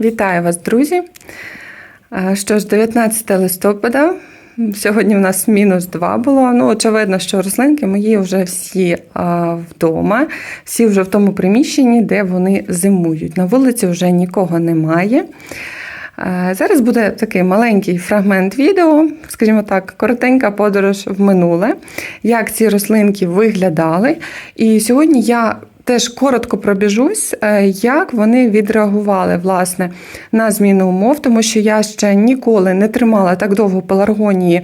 Вітаю вас, друзі! Що ж, 19 листопада. Сьогодні в нас мінус 2 було. Ну, очевидно, що рослинки мої вже всі а, вдома, всі вже в тому приміщенні, де вони зимують. На вулиці вже нікого немає. Е, Зараз буде такий маленький фрагмент відео, скажімо так, коротенька подорож в минуле, як ці рослинки виглядали. І сьогодні я теж коротко пробіжусь, е, як вони відреагували власне на зміну умов, тому що я ще ніколи не тримала так довго пеларгонії,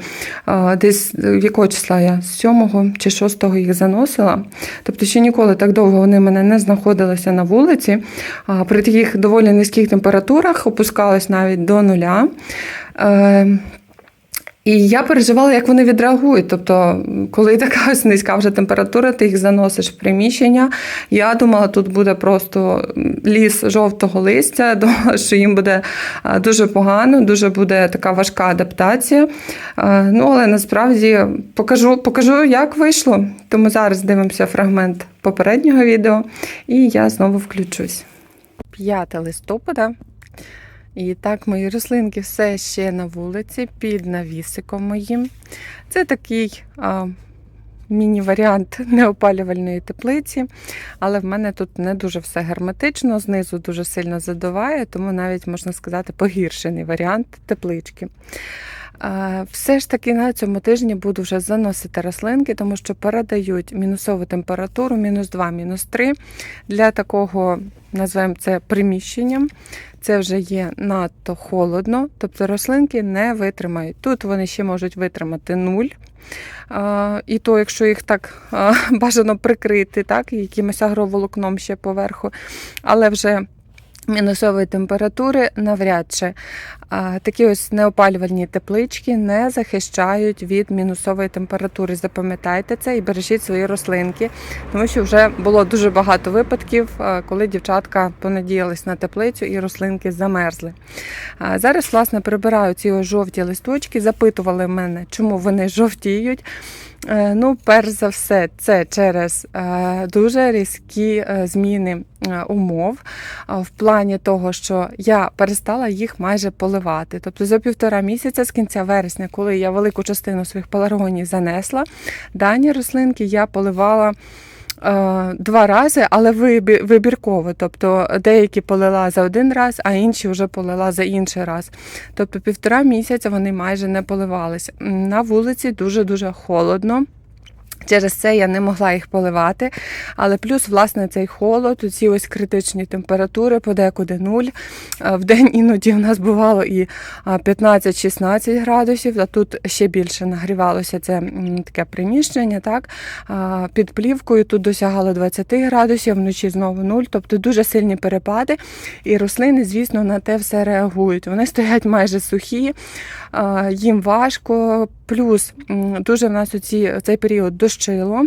е, десь е, якого числа я з 7 чи 6 їх заносила. Тобто ще ніколи так довго вони мене не знаходилися на вулиці. При таких доволі низьких температурах опускались навіть до нуля. І я переживала, як вони відреагують. Тобто, коли така ось низька вже температура, ти їх заносиш в приміщення. Я думала, тут буде просто ліс жовтого листя, думала, що їм буде дуже погано, дуже буде така важка адаптація. Ну, але насправді покажу, покажу, як вийшло. Тому зараз дивимося фрагмент попереднього відео, і я знову включусь. 5 листопада. І так, мої рослинки все ще на вулиці під навісиком моїм. Це такий міні-варіант неопалювальної теплиці, але в мене тут не дуже все герметично, знизу дуже сильно задуває, тому навіть можна сказати погіршений варіант теплички. Все ж таки на цьому тижні буду вже заносити рослинки, тому що передають мінусову температуру, мінус 2, мінус 3 для такого, називаємо це приміщенням. Це вже є надто холодно, тобто рослинки не витримають. Тут вони ще можуть витримати нуль. І то, якщо їх так бажано прикрити, так, якимось агроволокном ще поверху, але вже мінусової температури навряд чи. Такі ось неопалювальні теплички не захищають від мінусової температури. Запам'ятайте це і бережіть свої рослинки, тому що вже було дуже багато випадків, коли дівчатка понадіялись на теплицю і рослинки замерзли. Зараз, власне, прибираю ці жовті листочки, запитували мене, чому вони жовтіють. Е, Ну, перш за все, це через е, дуже різкі е, зміни умов в плані того, що я перестала їх майже поливати. Тобто за півтора місяця з кінця вересня, коли я велику частину своїх паларгонів занесла, дані рослинки я поливала. Е, Два рази, але вибірково. Тобто деякі полила за один раз, а інші вже полила за інший раз. Тобто півтора місяця вони майже не поливались. На вулиці дуже-дуже холодно. Через це я не могла їх поливати. Але плюс, власне, цей холод, ці ось критичні температури, подекуди нуль. Е, В день іноді в нас бувало і 15-16 градусів, а тут ще більше нагрівалося це таке приміщення. Так? Під плівкою тут досягало 20 градусів, вночі знову нуль, тобто дуже сильні перепади. І рослини, звісно, на те все реагують. Вони стоять майже сухі, їм важко. Плюс дуже в нас у ці, цей період дощило,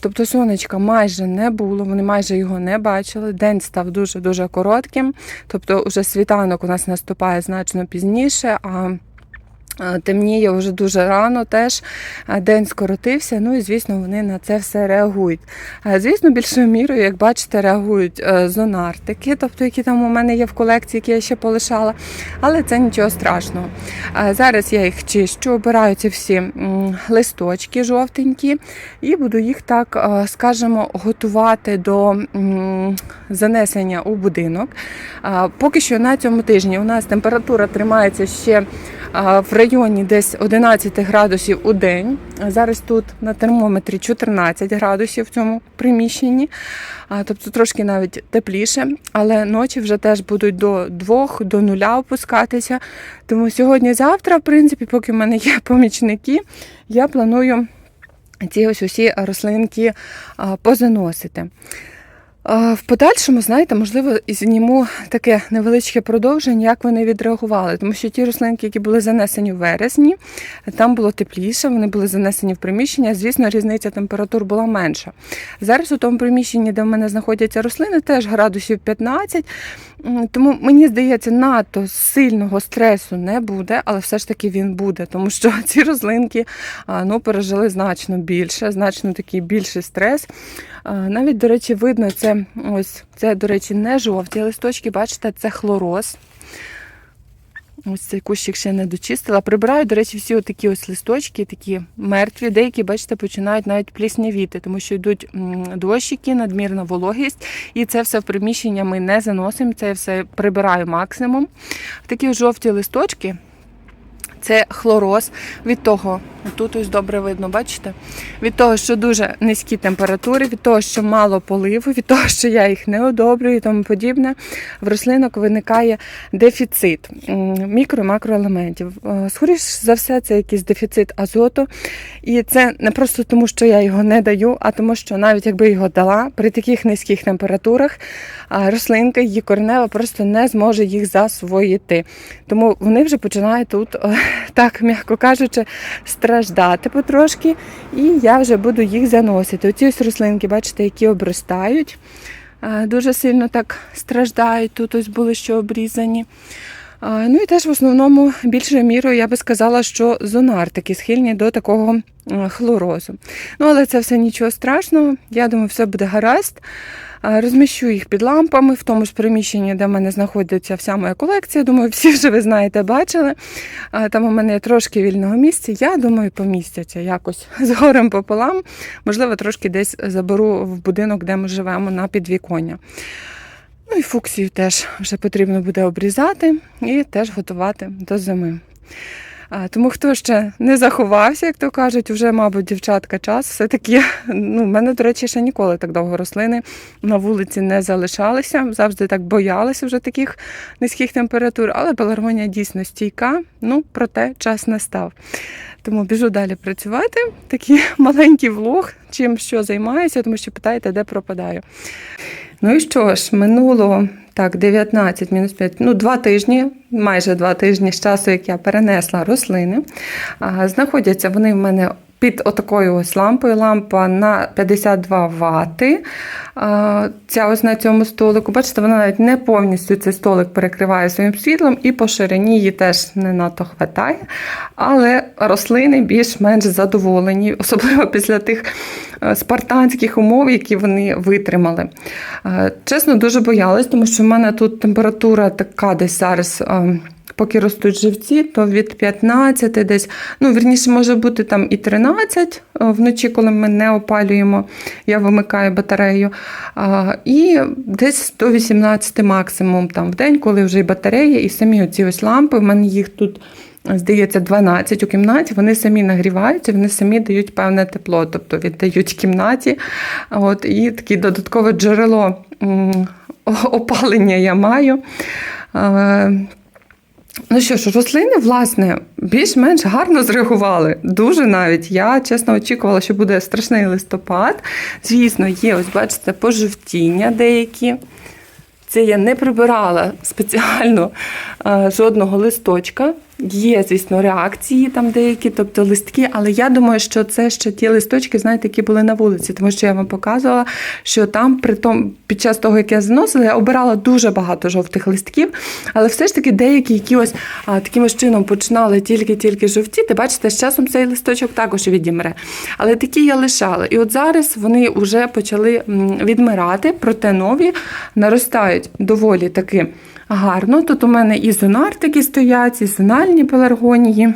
тобто сонечка майже не було, вони майже його не бачили. День став дуже-дуже коротким, тобто вже світанок у нас наступає значно пізніше. а Темніє вже дуже рано теж е, день скоротився. Ну і звісно, вони на це все реагують. Е, Звісно, більшою мірою, як бачите, реагують е, зонартики, тобто які там у мене є в колекції, які я ще полишала. Але це нічого страшного. Е, Зараз я їх чищу, обираю ці всі листочки жовтенькі, і буду їх так, е, скажімо, готувати до занесення у будинок. Е, Поки що на цьому тижні у нас температура тримається ще в районі десь 11 градусів у день. Зараз тут на термометрі 14 градусів в цьому приміщенні, тобто трошки навіть тепліше, але ночі вже теж будуть до 2, до 0 опускатися. Тому сьогодні-завтра, в принципі, поки в мене є помічники, я планую ці ось усі рослинки позаносити. В подальшому, знаєте, можливо, і зніму таке невеличке продовження, як вони відреагували. Тому що ті рослинки, які були занесені в вересні, там було тепліше, вони були занесені в приміщення. Звісно, різниця температур була менша. Зараз у тому приміщенні, де в мене знаходяться рослини, теж градусів 15. Тому мені здається, надто сильного стресу не буде, але все ж таки він буде, тому що ці рослинки ну, пережили значно більше, значно такий більший стрес. Навіть, до речі, видно, це ось це, до речі, не жовті листочки, бачите, це хлороз. Ось цей кущик ще не дочистила. Прибираю, до речі, всі такі ось листочки, такі мертві. Деякі, бачите, починають навіть пліснявіти, тому що йдуть дощики, надмірна вологість, і це все в приміщення ми не заносимо. Це все прибираю максимум. Такі жовті листочки. Це хлороз від того, тут ось добре видно, бачите? Від того, що дуже низькі температури, від того, що мало поливу, від того, що я їх не одобрюю і тому подібне, в рослинок виникає дефіцит мікро- і макроелементів. Е, Скоріш за все, це якийсь дефіцит азоту. І це не просто тому, що я його не даю, а тому, що навіть якби його дала при таких низьких температурах, рослинка, її коренева просто не зможе їх засвоїти. Тому вони вже починають тут, е, так м'яко кажучи, страждати потрошки, і я вже буду їх заносити. Оці ось рослинки, бачите, які обростають, дуже сильно так страждають. Тут ось були що обрізані. Ну і теж в основному більшою мірою я би сказала, що зонартики схильні до такого хлорозу. Ну, але це все нічого страшного. Я думаю, все буде гаразд. Розміщу їх під лампами в тому ж приміщенні, де в мене знаходиться вся моя колекція. Думаю, всі вже ви знаєте, бачили. Там у мене трошки вільного місця. Я думаю, помістяться якось з горем пополам. Можливо, трошки десь заберу в будинок, де ми живемо на підвіконня. Ну і фуксію теж вже потрібно буде обрізати і теж готувати до зими. Тому хто ще не заховався, як то кажуть, вже, мабуть, дівчатка час. Все-таки, ну, в мене, до речі, ще ніколи так довго рослини на вулиці не залишалися. Завжди так боялася вже таких низьких температур, але пеларгонія дійсно стійка. Ну, проте час настав. Тому біжу далі працювати. Такий маленький влог, чим що займаюся, тому що питаєте, де пропадаю. Ну і що ж, минуло так, 19 мінус 5, ну, два тижні, майже два тижні з часу, як я перенесла рослини. Знаходяться вони в мене під отакою ось лампою. Лампа на 52 вати. Ця ось на цьому столику. Бачите, вона навіть не повністю цей столик перекриває своїм світлом, і по ширині її теж не надто хватає. Але рослини більш-менш задоволені, особливо після тих е, спартанських умов, які вони витримали. Е, Чесно, дуже боялась, тому що в мене тут температура така десь зараз. Е, Поки ростуть живці, то від 15 десь, ну, вірніше, може бути там і 13 е, вночі, коли ми не опалюємо, я вимикаю батарею. І десь до 18 максимум там в день, коли вже і батарея, і самі оці ось лампи, в мене їх тут. Здається, 12 у кімнаті, вони самі нагріваються, вони самі дають певне тепло, тобто віддають кімнаті. От, і таке додаткове джерело опалення я маю. Ну що ж, рослини, власне, більш-менш гарно зреагували. Дуже навіть. Я чесно очікувала, що буде страшний листопад. Звісно, є, ось бачите, пожовтіння деякі. Це я не прибирала спеціально е, жодного листочка. Є, звісно, реакції там деякі, тобто листки, але я думаю, що це ще ті листочки, знаєте, які були на вулиці, тому що я вам показувала, що там при тому, під час того, як я заносила, я обирала дуже багато жовтих листків, але все ж таки деякі, які ось а, таким чином починали тільки-тільки жовтіти, бачите, з часом цей листочок також відімре. Але такі я лишала. І от зараз вони вже почали відмирати, проте нові наростають доволі таки гарно. Тут у мене і зонартики стоять, і зональні пеларгонії.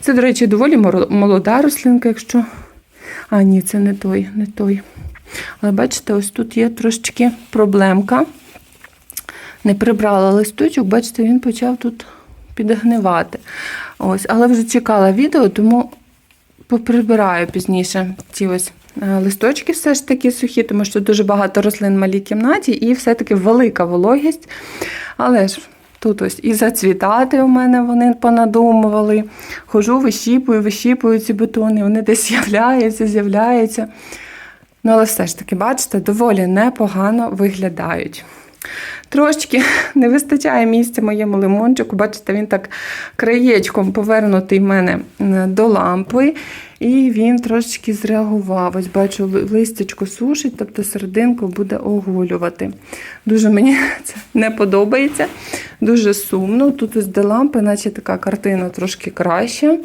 Це, до речі, доволі молода рослинка, якщо. А, ні, це не той, не той. Але бачите, ось тут є трошечки проблемка. Не прибрала листочок, бачите, він почав тут підгнивати. Ось, але вже чекала відео, тому поприбираю пізніше ці ось листочки все ж таки сухі, тому що дуже багато рослин в малій кімнаті і все-таки велика вологість. Але ж тут ось і зацвітати у мене вони понадумували. Хожу, вищіпую, вищіпую ці бутони, вони десь з'являються, з'являються. Ну, але все ж таки, бачите, доволі непогано виглядають. Трошечки не вистачає місця моєму лимончику. Бачите, він так краєчком повернутий в мене до лампи. І він трошечки зреагував. Ось бачу, ли- листячко сушить, тобто серединку буде оголювати. Дуже мені це не подобається, дуже сумно. Тут ось де лампи, наче така картина трошки краща.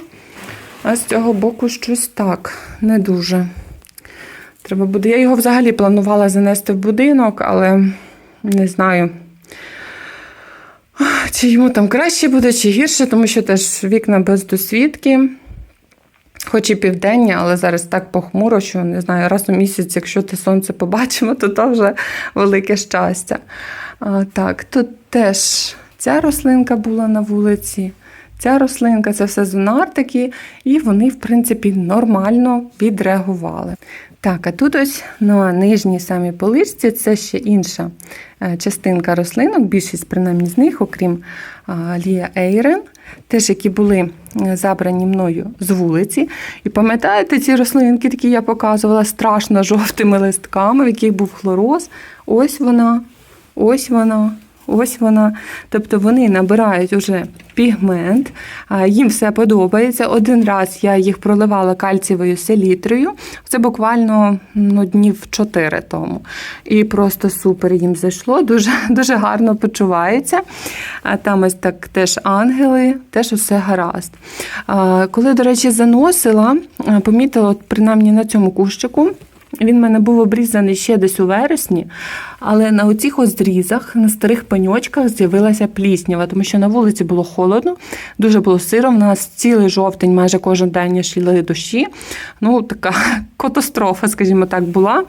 А з цього боку щось так, не дуже. Треба буде. Я його взагалі планувала занести в будинок, але не знаю. Чи йому там краще буде, чи гірше, тому що теж вікна без досвідки. Хоч і південня, але зараз так похмуро, що не знаю, раз у місяць, якщо те сонце побачимо, то то вже велике щастя. А, так, тут теж ця рослинка була на вулиці. Ця рослинка це все зонартики, і вони, в принципі, нормально відреагували. Так, а тут ось на нижній самій поличці це ще інша е, частинка рослинок, більшість принаймні з них, окрім Лія Ейрен, теж які були е, забрані мною з вулиці. І пам'ятаєте, ці рослинки, які я показувала страшно жовтими листками, в яких був хлороз. Ось вона, ось вона. Ось вона. Тобто вони набирають уже пігмент, їм все подобається. Один раз я їх проливала кальцієвою селітрою. Це буквально ну, днів 4 тому. І просто супер їм зайшло, дуже, дуже гарно почуваються. Там ось так теж ангели, теж усе гаразд. Коли, до речі, заносила, помітила, принаймні на цьому кущику. Він в мене був обрізаний ще десь у вересні, але на оцих ось зрізах, на старих пеньочках з'явилася пліснява, тому що на вулиці було холодно, дуже було сиро. В нас цілий жовтень, майже кожен день йшли дощі. Ну, така катастрофа, скажімо так, була.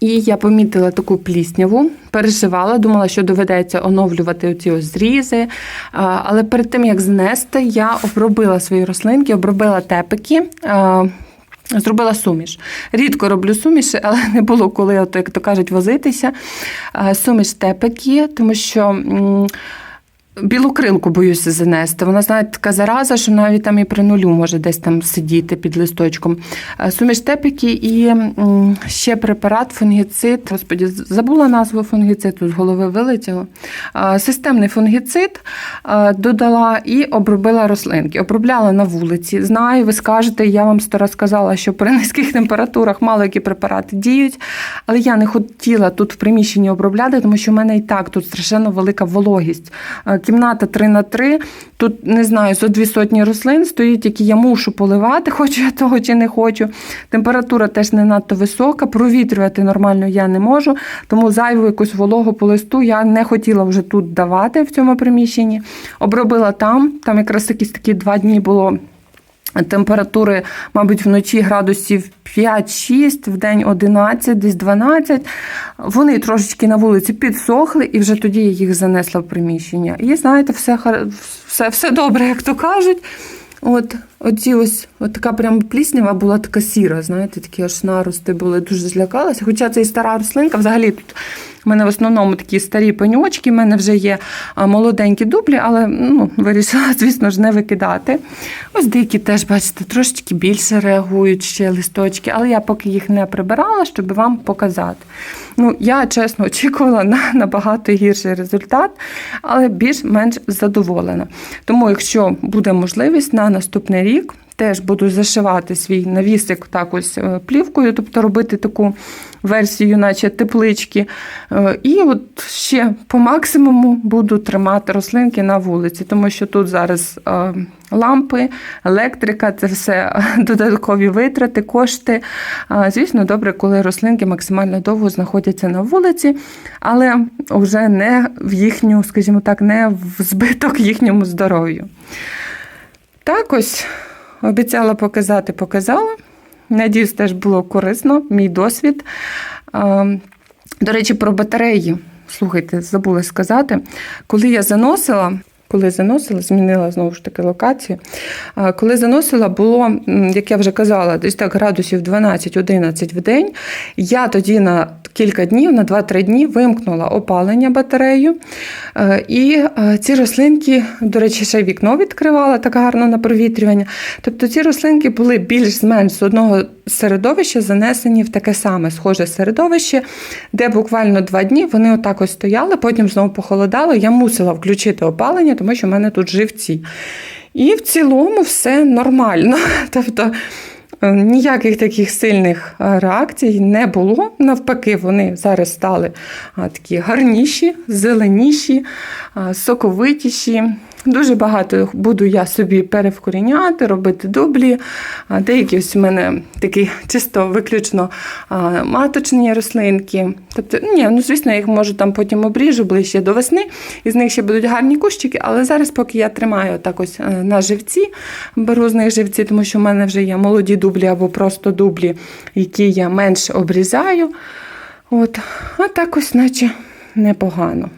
І я помітила таку плісняву, переживала, думала, що доведеться оновлювати оці ось зрізи. Але перед тим як знести, я обробила свої рослинки, обробила тепики. Зробила суміш. Рідко роблю суміші, але не було коли, от, як то кажуть, возитися. А, Суміш тепики, тому що. М, Білу крилку боюся занести. Вона, знаєте, така зараза, що навіть там і при нулю може десь там сидіти під листочком. Е, Суміш тепіки і ще препарат фунгіцид. Господі, забула назву фунгіциду, з голови вилетіло. Е, Системний фунгіцид е, додала і обробила рослинки. Обробляла на вулиці. Знаю, ви скажете, я вам сто раз сказала, що при низьких температурах мало які препарати діють, але я не хотіла тут в приміщенні обробляти, тому що в мене і так тут страшенно велика вологість. Кімната 3 на 3 Тут не знаю, зо дві сотні рослин стоїть, які я мушу поливати, хочу я того чи не хочу. Температура теж не надто висока, провітрювати нормально я не можу, тому зайву якусь вологу по листу я не хотіла вже тут давати в цьому приміщенні. Обробила там, там якраз якісь такі два дні було. Температури, мабуть, вночі градусів 5-6, в день 11, десь 12. Вони трошечки на вулиці підсохли, і вже тоді я їх занесла в приміщення. І знаєте, все, все, все добре, як то кажуть. От, оці ось, от така прям пліснява була така сіра, знаєте, такі аж нарости були, дуже злякалася. Хоча це і стара рослинка, взагалі тут у мене в основному такі старі пеньочки, в мене вже є молоденькі дублі, але ну, вирішила, звісно ж, не викидати. Ось деякі теж, бачите, трошечки більше реагують ще листочки, але я поки їх не прибирала, щоб вам показати. Ну, я чесно очікувала на набагато гірший результат, але більш-менш задоволена. Тому, якщо буде можливість на наступний рік, теж буду зашивати свій навісик так ось е, плівкою, тобто робити таку версію, наче теплички. Е, І от ще по максимуму буду тримати рослинки на вулиці, тому що тут зараз е, лампи, електрика, це все додаткові витрати, кошти. Звісно, добре, коли рослинки максимально довго знаходяться на вулиці, але вже не в їхню, скажімо так, не в збиток їхньому здоров'ю. Так ось обіцяла показати, показала. Надіюсь, теж було корисно, мій досвід. До речі, про батареї. Слухайте, забула сказати. Коли я заносила, коли заносила, змінила знову ж таки локацію. Коли заносила, було, як я вже казала, десь так градусів 12-11 в день. Я тоді на кілька днів, на 2-3 дні вимкнула опалення батарею. Е, І е, ці рослинки, до речі, ще й вікно відкривала так гарно на провітрювання. Тобто ці рослинки були більш-менш з одного середовище занесені в таке саме схоже середовище, де буквально два дні вони отак ось стояли, потім знову похолодало. Я мусила включити опалення, тому що в мене тут живці. І в цілому все нормально. Тобто е, ніяких таких сильних е, реакцій не було. Навпаки, вони зараз стали такі гарніші, зеленіші, соковитіші. Дуже багато буду я собі перевкоріняти, робити дублі. Деякі ось у мене такі чисто виключно маточні рослинки. Тобто, ні, ну звісно, я їх можу там потім обріжу ближче до весни, і з них ще будуть гарні кущики. Але зараз, поки я тримаю так ось е, на живці, беру з них живці, тому що в мене вже є молоді дублі або просто дублі, які я менше обрізаю. От, а так ось, наче непогано.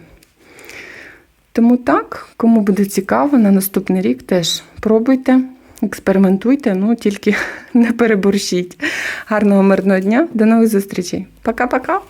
Тому так, кому буде цікаво, на наступний рік теж пробуйте, експериментуйте, ну тільки не переборщіть. Гарного мирного дня, до нових зустрічей. Пока-пока!